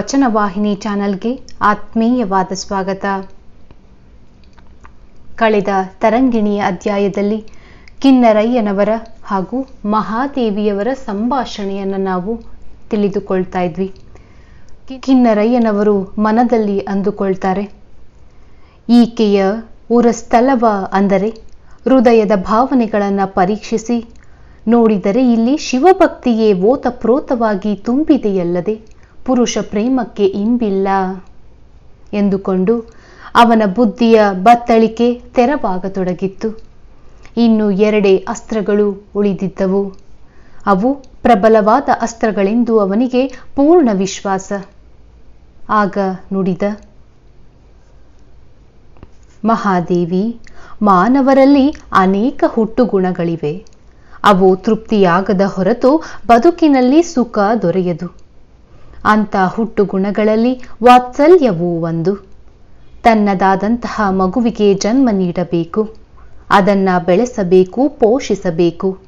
ವಚನವಾಹಿನಿ ಚಾನೆಲ್ಗೆ ಆತ್ಮೀಯವಾದ ಸ್ವಾಗತ. ಕಳೆದ ತರಂಗಿಣಿಯ ಅಧ್ಯಾಯದಲ್ಲಿ ಕಿನ್ನರಯ್ಯನವರ ಹಾಗೂ ಮಹಾದೇವಿಯವರ ಸಂಭಾಷಣೆಯನ್ನು ನಾವು ತಿಳಿದುಕೊಳ್ತಾ ಇದ್ವಿ. ಕಿನ್ನರಯ್ಯನವರು ಮನದಲ್ಲಿ ಅಂದುಕೊಳ್ತಾರೆ, ಈಕೆಯ ಉರಸ್ಥಲವ ಅಂದರೆ ಹೃದಯದ ಭಾವನೆಗಳನ್ನು ಪರೀಕ್ಷಿಸಿ, ನೋಡಿದರೆ ಇಲ್ಲಿ ಶಿವಭಕ್ತಿಯೇ ಓತಪ್ರೋತವಾಗಿ ತುಂಬಿದೆಯಲ್ಲದೆ ಪುರುಷ ಪ್ರೇಮಕ್ಕೆ ಇಂಬಿಲ್ಲ ಎಂದುಕೊಂಡು ಅವನ ಬುದ್ಧಿಯ ಬತ್ತಳಿಕೆ ತೆರವಾಗತೊಡಗಿತ್ತು. ಇನ್ನು ಎರಡೇ ಅಸ್ತ್ರಗಳು ಉಳಿದಿದ್ದವು. ಅವು ಪ್ರಬಲವಾದ ಅಸ್ತ್ರಗಳೆಂದು ಅವನಿಗೆ ಪೂರ್ಣ ವಿಶ್ವಾಸ. ಆಗ ನುಡಿದ, ಮಹಾದೇವಿ, ಮಾನವರಲ್ಲಿ ಅನೇಕ ಹುಟ್ಟುಗುಣಗಳಿವೆ. ಅವು ತೃಪ್ತಿಯಾಗದ ಹೊರತು ಬದುಕಿನಲ್ಲಿ ಸುಖ ದೊರೆಯದು. ಅಂಥ ಹುಟ್ಟುಗುಣಗಳಲ್ಲಿ ವಾತ್ಸಲ್ಯವೂ ಒಂದು. ತನ್ನದಾದಂತಹ ಮಗುವಿಗೆ ಜನ್ಮ ನೀಡಬೇಕು. ಅದನ್ನ ಬೆಳೆಸಬೇಕು, ಪೋಷಿಸಬೇಕು.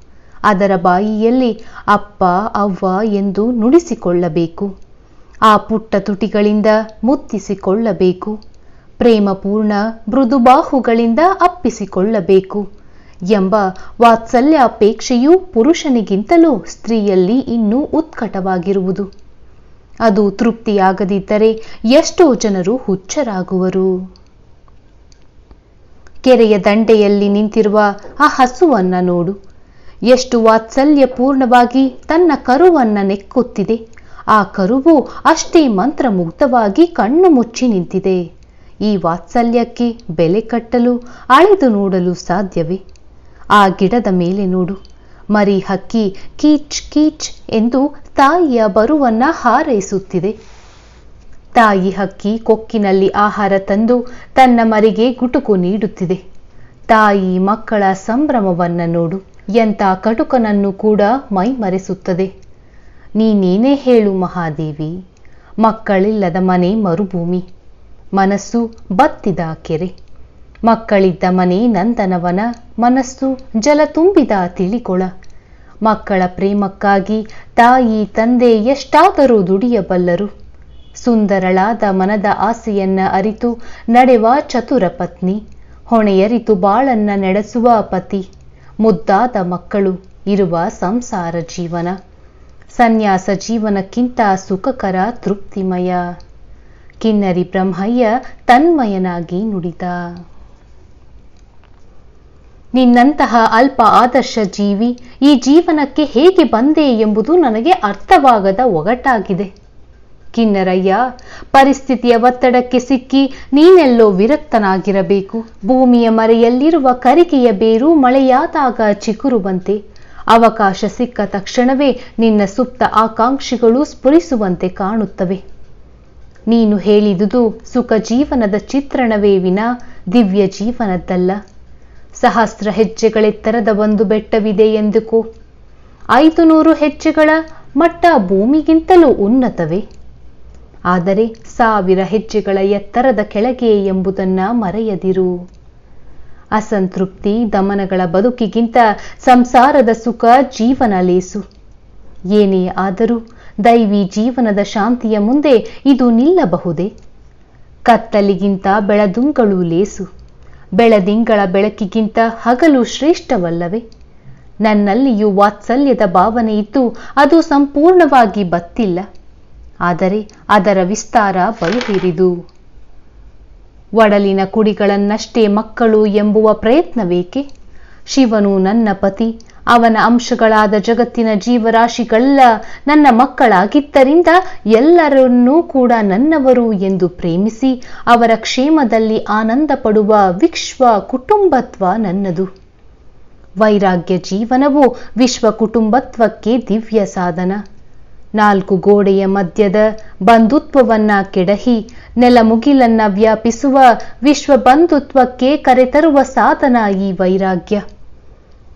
ಅದರ ಬಾಯಿಯಲ್ಲಿ ಅಪ್ಪ, ಅವ್ವ ಎಂದು ನುಡಿಸಿಕೊಳ್ಳಬೇಕು. ಆ ಪುಟ್ಟ ತುಟಿಗಳಿಂದ ಮುತ್ತಿಸಿಕೊಳ್ಳಬೇಕು. ಪ್ರೇಮಪೂರ್ಣ ಮೃದುಬಾಹುಗಳಿಂದ ಅಪ್ಪಿಸಿಕೊಳ್ಳಬೇಕು ಎಂಬ ವಾತ್ಸಲ್ಯ ಅಪೇಕ್ಷೆಯು ಪುರುಷನಿಗಿಂತಲೂ ಸ್ತ್ರೀಯಲ್ಲಿ ಇನ್ನೂ ಉತ್ಕಟವಾಗಿರುವುದು. ಅದು ತೃಪ್ತಿಯಾಗದಿದ್ದರೆ ಎಷ್ಟೋ ಜನರು ಹುಚ್ಚರಾಗುವರು. ಕೆರೆಯ ದಂಡೆಯಲ್ಲಿ ನಿಂತಿರುವ ಆ ಹಸುವನ್ನ ನೋಡು. ಎಷ್ಟು ವಾತ್ಸಲ್ಯಪೂರ್ಣವಾಗಿ ತನ್ನ ಕರುವನ್ನ ನೆಕ್ಕುತ್ತಿದೆ. ಆ ಕರುವು ಅಷ್ಟೇ ಮಂತ್ರಮುಗ್ಧವಾಗಿ ಕಣ್ಣು ಮುಚ್ಚಿ ನಿಂತಿದೆ. ಈ ವಾತ್ಸಲ್ಯಕ್ಕೆ ಬೆಲೆ ಕಟ್ಟಲು, ಅಳೆದು ನೋಡಲು ಸಾಧ್ಯವೇ? ಆ ಗಿಡದ ಮೇಲೆ ನೋಡು. ಮರಿ ಹಕ್ಕಿ ಕೀಚ್ ಕೀಚ್ ಎಂದು ತಾಯಿಯ ಬರುವನ್ನ ಹಾರೈಸುತ್ತಿದೆ. ತಾಯಿ ಹಕ್ಕಿ ಕೊಕ್ಕಿನಲ್ಲಿ ಆಹಾರ ತಂದು ತನ್ನ ಮರಿಗೆ ಗುಟುಕು ನೀಡುತ್ತಿದೆ. ತಾಯಿ ಮಕ್ಕಳ ಸಂಭ್ರಮವನ್ನ ನೋಡು, ಎಂಥ ಕಟುಕನನ್ನು ಕೂಡ ಮೈ ಮರೆಸುತ್ತದೆ ನೀನೇನೇ ಹೇಳು ಮಹಾದೇವಿ, ಮಕ್ಕಳಿಲ್ಲದ ಮನೆ ಮರುಭೂಮಿ, ಮನಸ್ಸು ಬತ್ತಿದ ಕೆರೆ. ಮಕ್ಕಳಿದ್ದ ಮನೆ ನಂದನವನ ಮನಸ್ಸು ಜಲ ತುಂಬಿದ ತಿಳಿಕೊಳ. ಮಕ್ಕಳ ಪ್ರೇಮಕ್ಕಾಗಿ ತಾಯಿ ತಂದೆ ಎಷ್ಟಾದರೂ ದುಡಿಯಬಲ್ಲರು. ಸುಂದರಳಾದ ಮನದ ಆಸೆಯನ್ನ ಅರಿತು ನಡೆವ ಚತುರ ಪತ್ನಿ. ಹೊಣೆಯರಿತು ಬಾಳನ್ನ ನಡೆಸುವ ಪತಿ. ಮುದ್ದಾದ ಮಕ್ಕಳು ಇರುವ ಸಂಸಾರ ಜೀವನ. ಸನ್ಯಾಸ ಜೀವನಕ್ಕಿಂತ ಸುಖಕರ ತೃಪ್ತಿಮಯ. ಕಿನ್ನರಿ ಬ್ರಹ್ಮಯ್ಯ ತನ್ಮಯನಾಗಿ ನುಡಿದ. ನಿನ್ನಂತಹ ಅಲ್ಪ ಆದರ್ಶ ಜೀವಿ ಈ ಜೀವನಕ್ಕೆ ಹೇಗೆ ಬಂದೆ ಎಂಬುದು ನನಗೆ ಅರ್ಥವಾಗದ ಒಗಟಾಗಿದೆ. ಕಿನ್ನರಯ್ಯ, ಪರಿಸ್ಥಿತಿಯ ಒತ್ತಡಕ್ಕೆ ಸಿಕ್ಕಿ ನೀನೆಲ್ಲೋ ವಿರಕ್ತನಾಗಿರಬೇಕು. ಭೂಮಿಯ ಮರೆಯಲ್ಲಿರುವ ಕರಿಕೆಯ ಬೇರು ಮಳೆಯಾದಾಗ ಚಿಗುರುವಂತೆ. ಅವಕಾಶ ಸಿಕ್ಕ ತಕ್ಷಣವೇ ನಿನ್ನ ಸುಪ್ತ ಆಕಾಂಕ್ಷಿಗಳು ಸ್ಫುರಿಸುವಂತೆ ಕಾಣುತ್ತವೆ. ನೀನು ಹೇಳಿದುದು ಸುಖ ಜೀವನದ ಚಿತ್ರಣವೇ ವಿನ ದಿವ್ಯ ಜೀವನದ್ದಲ್ಲ. ಸಹಸ್ರ ಹೆಜ್ಜೆಗಳೆತ್ತರದ ಒಂದು ಬೆಟ್ಟವಿದೆ ಎಂದುಕೋ. ಐದು ನೂರು ಹೆಜ್ಜೆಗಳ ಮಟ್ಟ ಭೂಮಿಗಿಂತಲೂ ಉನ್ನತವೇ. ಆದರೆ ಸಾವಿರ ಹೆಜ್ಜೆಗಳ ಎತ್ತರದ ಕೆಳಗೆ ಎಂಬುದನ್ನ ಮರೆಯದಿರು. ಅಸಂತೃಪ್ತಿ, ದಮನಗಳ ಬದುಕಿಗಿಂತ ಸಂಸಾರದ ಸುಖ ಜೀವನ ಲೇಸು. ಏನೇ ಆದರೂ ದೈವಿ ಜೀವನದ ಶಾಂತಿಯ ಮುಂದೆ ಇದು ನಿಲ್ಲಬಹುದೇ? ಕತ್ತಲಿಗಿಂತ ಬೆಳದುಂಗಳು ಲೇಸು. ಬೆಳದಿಂಗಳ ಬೆಳಕಿಗಿಂತ ಹಗಲು ಶ್ರೇಷ್ಠವಲ್ಲವೇ? ನನ್ನಲ್ಲಿಯೂ ವಾತ್ಸಲ್ಯದ ಭಾವನೆ ಇದ್ದು ಅದು ಸಂಪೂರ್ಣವಾಗಿ ಬತ್ತಿಲ್ಲ. ಆದರೆ ಅದರ ವಿಸ್ತಾರ ಬಲುಹಿರಿದು. ಒಡಲಿನ ಕುಡಿಗಳನ್ನಷ್ಟೇ ಮಕ್ಕಳು ಎಂಬುವ ಪ್ರಯತ್ನವೇಕೆ? ಶಿವನು ನನ್ನ ಪತಿ ಅವನ ಅಂಶಗಳಾದ ಜಗತ್ತಿನ ಜೀವರಾಶಿಗಳೆಲ್ಲ ನನ್ನ ಮಕ್ಕಳಾಗಿದ್ದರಿಂದ ಎಲ್ಲರನ್ನೂ ಕೂಡ ನನ್ನವರು ಎಂದು ಪ್ರೇಮಿಸಿ ಅವರ ಕ್ಷೇಮದಲ್ಲಿ ಆನಂದ ಪಡುವ ವಿಶ್ವ ಕುಟುಂಬತ್ವ ನನ್ನದು. ವೈರಾಗ್ಯ ಜೀವನವು ವಿಶ್ವ ಕುಟುಂಬತ್ವಕ್ಕೆ ದಿವ್ಯ ಸಾಧನ. ನಾಲ್ಕು ಗೋಡೆಯ ಮಧ್ಯದ ಬಂಧುತ್ವವನ್ನ ಕೆಡಹಿ ನೆಲಮುಗಿಲನ್ನ ವ್ಯಾಪಿಸುವ ವಿಶ್ವ ಬಂಧುತ್ವಕ್ಕೆ ಕರೆತರುವ ಸಾಧನ ಈ ವೈರಾಗ್ಯ.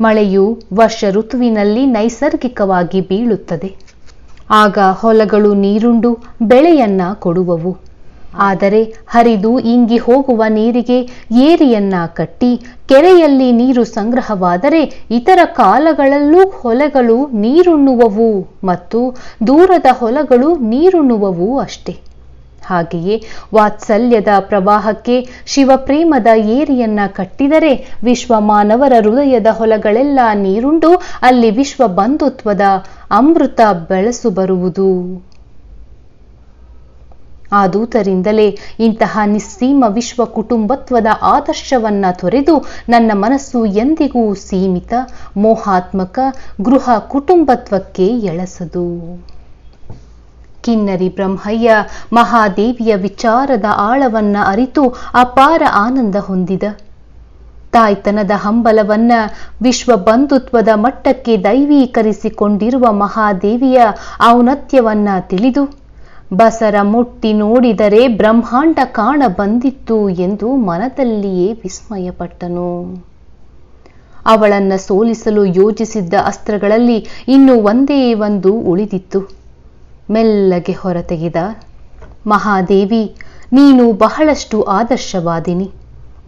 ಮಳೆಯು ವರ್ಷ ಋತುವಿನಲ್ಲಿ ನೈಸರ್ಗಿಕವಾಗಿ ಬೀಳುತ್ತದೆ. ಆಗ ಹೊಲಗಳು ನೀರುಂಡು ಬೆಳೆಯನ್ನ ಕೊಡುವವು. ಆದರೆ ಹರಿದು ಇಂಗಿ ಹೋಗುವ ನೀರಿಗೆ ಏರಿಯನ್ನ ಕಟ್ಟಿ ಕೆರೆಯಲ್ಲಿ ನೀರು ಸಂಗ್ರಹವಾದರೆ ಇತರ ಕಾಲಗಳಲ್ಲೂ ಹೊಲಗಳು ನೀರುಣ್ಣುವವು ಮತ್ತು ದೂರದ ಹೊಲಗಳು ನೀರುಣ್ಣುವವು ಅಷ್ಟೇ. ಹಾಗೆಯೇ ವಾತ್ಸಲ್ಯದ ಪ್ರವಾಹಕ್ಕೆ ಶಿವಪ್ರೇಮದ ಏರಿಯನ್ನ ಕಟ್ಟಿದರೆ ವಿಶ್ವ ಮಾನವರ ಹೃದಯದ ಹೊಲಗಳೆಲ್ಲ ನೀರುಂಡು ಅಲ್ಲಿ ವಿಶ್ವ ಬಂಧುತ್ವದ ಅಮೃತ ಬೆಳಸು ಬರುವುದು. ಆದೂತರಿಂದಲೇ ಇಂತಹ ನಿಸ್ಸೀಮ ವಿಶ್ವ ಕುಟುಂಬತ್ವದ ಆದರ್ಶವನ್ನ ತೊರೆದು ನನ್ನ ಮನಸ್ಸು ಎಂದಿಗೂ ಸೀಮಿತ, ಮೋಹಾತ್ಮಕ ಗೃಹ ಕುಟುಂಬತ್ವಕ್ಕೆ ಎಳಸದು. ಕಿನ್ನರಿ ಬ್ರಹ್ಮಯ್ಯ ಮಹಾದೇವಿಯ ವಿಚಾರದ ಆಳವನ್ನ ಅರಿತು ಅಪಾರ ಆನಂದ ಹೊಂದಿದ. ತಾಯ್ತನದ ಹಂಬಲವನ್ನ ವಿಶ್ವ ಬಂಧುತ್ವದ ಮಟ್ಟಕ್ಕೆ ದೈವೀಕರಿಸಿಕೊಂಡಿರುವ ಮಹಾದೇವಿಯ ಔನತ್ಯವನ್ನ ತಿಳಿದು, ಬಸರ ಮುಟ್ಟಿ ನೋಡಿದರೆ ಬ್ರಹ್ಮಾಂಡ ಕಾಣ ಬಂದಿತ್ತು ಎಂದು ಮನದಲ್ಲಿಯೇ ವಿಸ್ಮಯಪಟ್ಟನು. ಅವಳನ್ನ ಸೋಲಿಸಲು ಯೋಜಿಸಿದ್ದ ಅಸ್ತ್ರಗಳಲ್ಲಿ ಇನ್ನು ಒಂದೇ ಒಂದು ಉಳಿದಿತ್ತು. ಮೆಲ್ಲಗೆ ಹೊರತೆಗೆದ, ಮಹಾದೇವಿ, ನೀನು ಬಹಳಷ್ಟು ಆದರ್ಶವಾದಿನಿ.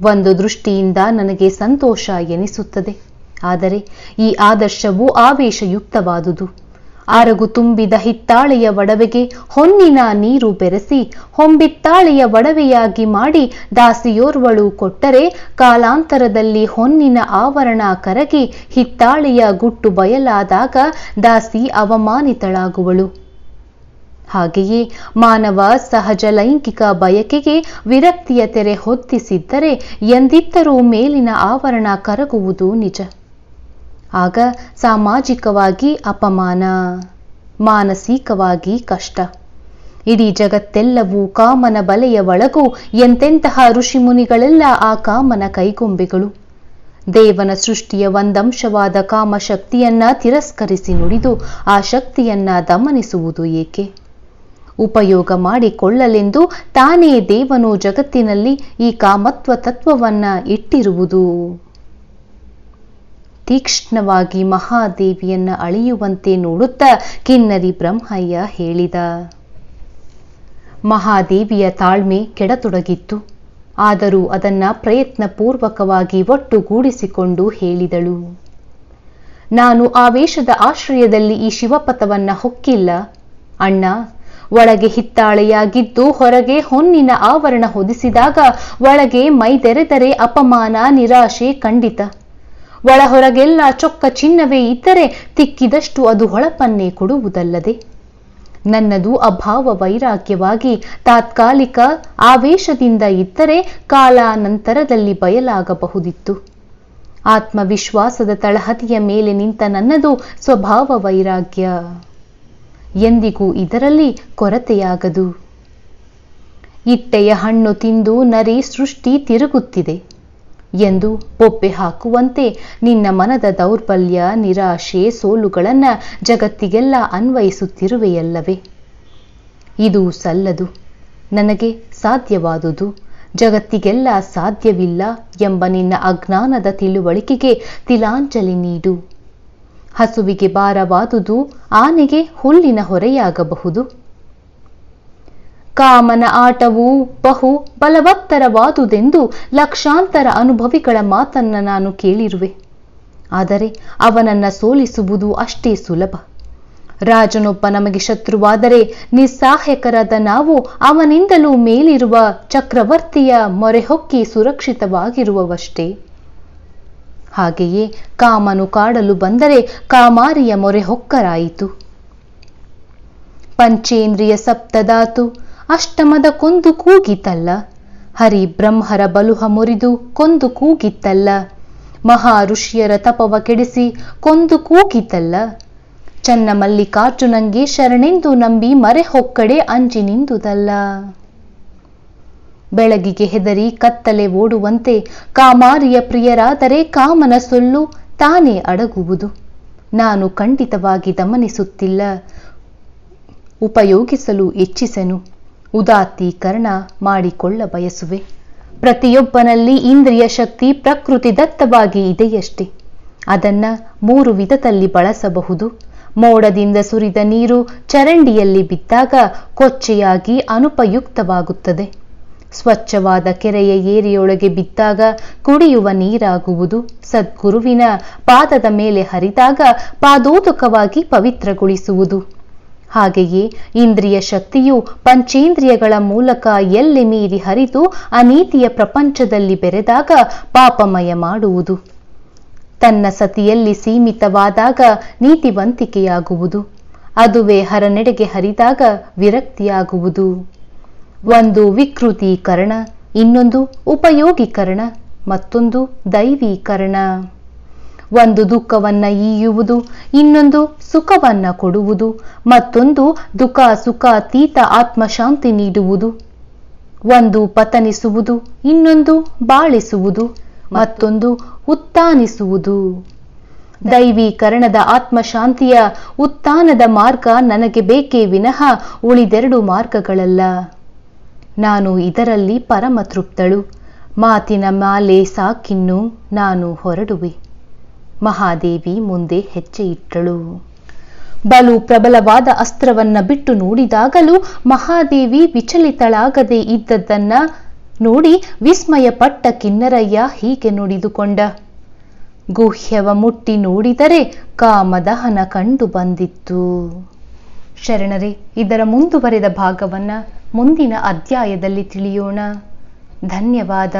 ಒಂದು ದೃಷ್ಟಿಯಿಂದ ನನಗೆ ಸಂತೋಷ ಎನಿಸುತ್ತದೆ. ಆದರೆ ಈ ಆದರ್ಶವು ಆವೇಶಯುಕ್ತವಾದುದು. ಆರಗು ತುಂಬಿದ ಹಿತ್ತಾಳೆಯ ಒಡವೆಗೆ ಹೊನ್ನಿನ ನೀರು ಬೆರೆಸಿ, ಹೊಂಬಿತ್ತಾಳೆಯ ಒಡವೆಯಾಗಿ ಮಾಡಿ ದಾಸಿಯೋರ್ವಳು ಕೊಟ್ಟರೆ ಕಾಲಾಂತರದಲ್ಲಿ ಹೊನ್ನಿನ ಆವರಣ ಕರಗಿ ಹಿತ್ತಾಳೆಯ ಗುಟ್ಟು ಬಯಲಾದಾಗ ದಾಸಿ ಅವಮಾನಿತಳಾಗುವಳು. ಹಾಗೆಯೇ ಮಾನವ ಸಹಜ ಲೈಂಗಿಕ ಬಯಕೆಗೆ ವಿರಕ್ತಿಯ ತೆರೆ ಹೊತ್ತಿಸಿದ್ದರೆ ಎಂದಿದ್ದರೂ ಮೇಲಿನ ಆವರಣ ಕರಗುವುದು ನಿಜ. ಆಗ ಸಾಮಾಜಿಕವಾಗಿ ಅಪಮಾನ, ಮಾನಸಿಕವಾಗಿ ಕಷ್ಟ. ಇಡೀ ಜಗತ್ತೆಲ್ಲವೂ ಕಾಮನ ಬಲೆಯ ಒಳಗೂ, ಎಂತೆಂತಹ ಋಷಿಮುನಿಗಳೆಲ್ಲ ಆ ಕಾಮನ ಕೈಗೊಂಬೆಗಳು. ದೇವನ ಸೃಷ್ಟಿಯ ಒಂದಂಶವಾದ ಕಾಮಶಕ್ತಿಯನ್ನ ತಿರಸ್ಕರಿಸಿ ನುಡಿದು ಆ ಶಕ್ತಿಯನ್ನ ದಮನಿಸುವುದು ಏಕೆ? ಉಪಯೋಗ ಮಾಡಿಕೊಳ್ಳಲೆಂದು ತಾನೇ ದೇವನು ಜಗತ್ತಿನಲ್ಲಿ ಈ ಕಾಮತ್ವ ತತ್ವವನ್ನ ಇಟ್ಟಿರುವುದು. ತೀಕ್ಷ್ಣವಾಗಿ ಮಹಾದೇವಿಯನ್ನ ಅಳೆಯುವಂತೆ ನೋಡುತ್ತಾ ಕಿನ್ನರಿ ಬ್ರಹ್ಮಯ್ಯ ಹೇಳಿದ, ಮಹಾದೇವಿಯ ತಾಳ್ಮೆ ಕೆಡತೊಡಗಿತ್ತು. ಆದರೂ ಅದನ್ನ ಪ್ರಯತ್ನಪೂರ್ವಕವಾಗಿ ಒಟ್ಟುಗೂಡಿಸಿಕೊಂಡು ಹೇಳಿದಳು. ನಾನು ಆವೇಶದ ಆಶ್ರಯದಲ್ಲಿ ಈ ಶಿವಪಥವನ್ನ ಹೊಕ್ಕಿಲ್ಲ. ಅಣ್ಣ ಒಳಗೆ ಹಿತ್ತಾಳೆಯಾಗಿದ್ದು ಹೊರಗೆ ಹೊನ್ನಿನ ಆವರಣ ಹೊದಿಸಿದಾಗ ಒಳಗೆ ಮೈದೆರೆದರೆ ಅಪಮಾನ, ನಿರಾಶೆ ಖಂಡಿತ. ಒಳ ಹೊರಗೆಲ್ಲ ಚೊಕ್ಕ ಚಿನ್ನವೇ ಇದ್ದರೆ ತಿಕ್ಕಿದಷ್ಟು ಅದು ಹೊಳಪನ್ನೇ ಕೊಡುವುದಲ್ಲದೆ. ನನ್ನದು ಅಭಾವ ವೈರಾಗ್ಯವಾಗಿ ತಾತ್ಕಾಲಿಕ ಆವೇಶದಿಂದ ಇದ್ದರೆ ಕಾಲಾನಂತರದಲ್ಲಿ ಬಯಲಾಗಬಹುದಿತ್ತು. ಆತ್ಮವಿಶ್ವಾಸದ ತಳಹದಿಯ ಮೇಲೆ ನಿಂತ ನನ್ನದು ಸ್ವಭಾವ ವೈರಾಗ್ಯ. ಎಂದಿಗೂ ಇದರಲ್ಲಿ ಕೊರತೆಯಾಗದು. ಇಟ್ಟೆಯ ಹಣ್ಣು ತಿಂದು ನರಿ ಸೃಷ್ಟಿ ತಿರುಗುತ್ತಿದೆ ಎಂದು ಒಪ್ಪೆ ಹಾಕುವಂತೆ ನಿನ್ನ ಮನದ ದೌರ್ಬಲ್ಯ, ನಿರಾಶೆ, ಸೋಲುಗಳನ್ನ ಜಗತ್ತಿಗೆಲ್ಲ ಅನ್ವಯಿಸುತ್ತಿರುವೆಯಲ್ಲವೇ? ಇದು ಸಲ್ಲದು, ನನಗೆ ಸಾಧ್ಯವಾದುದು, ಜಗತ್ತಿಗೆಲ್ಲ ಸಾಧ್ಯವಿಲ್ಲ ಎಂಬ ನಿನ್ನ ಅಜ್ಞಾನದ ತಿಳುವಳಿಕೆಗೆ ತಿಲಾಂಜಲಿ ನೀಡು. ಹಸುವಿಗೆ ಭಾರವಾದುದು ಆನೆಗೆ ಹುಲ್ಲಿನ ಹೊರೆಯಾಗಬಹುದು. ಕಾಮನ ಆಟವು ಬಹು ಬಲವತ್ತರವಾದುದೆಂದು ಲಕ್ಷಾಂತರ ಅನುಭವಿಗಳ ಮಾತನ್ನ ನಾನು ಕೇಳಿರುವೆ. ಆದರೆ ಅವನನ್ನ ಸೋಲಿಸುವುದು ಅಷ್ಟೇ ಸುಲಭ. ರಾಜನೊಬ್ಬ ನಮಗೆ ಶತ್ರುವಾದರೆ ನಿಸ್ಸಾಹ್ಯಕರಾದ ನಾವು ಅವನಿಂದಲೂ ಮೇಲಿರುವ ಚಕ್ರವರ್ತಿಯ ಮೊರೆಹೊಕ್ಕಿ ಸುರಕ್ಷಿತವಾಗಿರುವವಷ್ಟೇ. ಹಾಗೆಯೇ ಕಾಮನು ಕಾಡಲು ಬಂದರೆ ಕಾಮಾರಿಯ ಮೊರೆ ಹೊಕ್ಕರಾಯಿತು. ಪಂಚೇಂದ್ರಿಯ ಸಪ್ತದಾತು ಅಷ್ಟಮದ ಕೊಂದು ಕೂಗಿತಲ್ಲ. ಹರಿ ಬ್ರಹ್ಮರ ಬಲುಹ ಮುರಿದು ಕೊಂದು ಕೂಗಿತ್ತಲ್ಲ ಮಹಾ ಋಷಿಯರ ತಪವ ಕೆಡಿಸಿ ಕೊಂದು ಕೂಗಿತಲ್ಲ. ಚನ್ನ ಮಲ್ಲಿಕಾರ್ಜುನಂಗೆ ಶರಣೆಂದು ನಂಬಿ ಮರೆ ಹೊಕ್ಕಡೆ ಅಂಜಿ ನಿಂದುದಲ್ಲ. ಬೆಳಗಿಗೆ ಹೆದರಿ ಕತ್ತಲೆ ಓಡುವಂತೆ ಕಾಮಾರಿಯ ಪ್ರಿಯರಾದರೆ ಕಾಮನ ಸೊಲ್ಲು ತಾನೇ ಅಡಗುವುದು. ನಾನು ಖಂಡಿತವಾಗಿ ದಮನಿಸುತ್ತಿಲ್ಲ. ಉಪಯೋಗಿಸಲು ಇಚ್ಛಿಸೆನು. ಉದಾತ್ತೀಕರಣ ಮಾಡಿಕೊಳ್ಳ ಬಯಸುವೆ. ಪ್ರತಿಯೊಬ್ಬನಲ್ಲಿ ಇಂದ್ರಿಯ ಶಕ್ತಿ ಪ್ರಕೃತಿ ದತ್ತವಾಗಿ ಇದೆಯಷ್ಟೆ. ಅದನ್ನ ಮೂರು ವಿಧದಲ್ಲಿ ಬಳಸಬಹುದು. ಮೋಡದಿಂದ ಸುರಿದ ನೀರು ಚರಂಡಿಯಲ್ಲಿ ಬಿದ್ದಾಗ ಕೊಚ್ಚೆಯಾಗಿ ಅನುಪಯುಕ್ತವಾಗುತ್ತದೆ. ಸ್ವಚ್ಛವಾದ ಕೆರೆಯ ಏರಿಯೊಳಗೆ ಬಿದ್ದಾಗ ಕುಡಿಯುವ ನೀರಾಗುವುದು ಸದ್ಗುರುವಿನ ಪಾದದ ಮೇಲೆ ಹರಿದಾಗ ಪಾದೋದಕವಾಗಿ ಪವಿತ್ರಗೊಳಿಸುವುದು. ಹಾಗೆಯೇ ಇಂದ್ರಿಯ ಶಕ್ತಿಯು ಪಂಚೇಂದ್ರಿಯಗಳ ಮೂಲಕ ಎಲ್ಲಿ ಮೀರಿ ಹರಿದು ಅನೀತಿಯ ಪ್ರಪಂಚದಲ್ಲಿ ಬೆರೆದಾಗ ಪಾಪಮಯ ಮಾಡುವುದು. ತನ್ನ ಸತಿಯಲ್ಲಿ ಸೀಮಿತವಾದಾಗ ನೀತಿವಂತಿಕೆಯಾಗುವುದು. ಅದುವೇ ಹರನೆಡೆಗೆ ಹರಿದಾಗ ವಿರಕ್ತಿಯಾಗುವುದು. ಒಂದು ವಿಕೃತೀಕರಣ, ಇನ್ನೊಂದು ಉಪಯೋಗೀಕರಣ, ಮತ್ತೊಂದು ದೈವೀಕರಣ. ಒಂದು ದುಃಖವನ್ನ ಈಯುವುದು, ಇನ್ನೊಂದು ಸುಖವನ್ನ ಕೊಡುವುದು, ಮತ್ತೊಂದು ದುಃಖ ಸುಖಾತೀತ ಆತ್ಮಶಾಂತಿ ನೀಡುವುದು. ಒಂದು ಪತನಿಸುವುದು, ಇನ್ನೊಂದು ಬಾಳಿಸುವುದು, ಮತ್ತೊಂದು ಉತ್ತಾನಿಸುವುದು. ದೈವೀಕರಣದ ಆತ್ಮಶಾಂತಿಯ ಉತ್ಥಾನದ ಮಾರ್ಗ ನನಗೆ ಬೇಕೇ ವಿನಃ ಉಳಿದೆರಡು ಮಾರ್ಗಗಳಲ್ಲ. ನಾನು ಇದರಲ್ಲಿ ಪರಮತೃಪ್ತಳು. ಮಾತಿನ ಮಾಲೆ ಸಾಕಿನ್ನು ನಾನು ಹೊರಡುವೆ. ಮಹಾದೇವಿ ಮುಂದೆ ಹೆಜ್ಜೆ ಇಟ್ಟಳು ಬಲು ಪ್ರಬಲವಾದ ಅಸ್ತ್ರವನ್ನ ಬಿಟ್ಟು ನೋಡಿದಾಗಲೂ ಮಹಾದೇವಿ ವಿಚಲಿತಳಾಗದೆ ಇದ್ದದ್ದನ್ನ ನೋಡಿ ವಿಸ್ಮಯಪಟ್ಟ ಕಿನ್ನರಯ್ಯ ಹೀಗೆ ನುಡಿದುಕೊಂಡ. ಗುಹ್ಯವ ಮುಟ್ಟಿ ನೋಡಿದರೆ ಕಾಮದಹನ ಕಂಡು ಬಂದಿತ್ತು. ಶರಣರೇ, ಇದರ ಮುಂದುವರೆದ ಭಾಗವನ್ನ ಮುಂದಿನ ಅಧ್ಯಾಯದಲ್ಲಿ ತಿಳಿಯೋಣ. ಧನ್ಯವಾದ.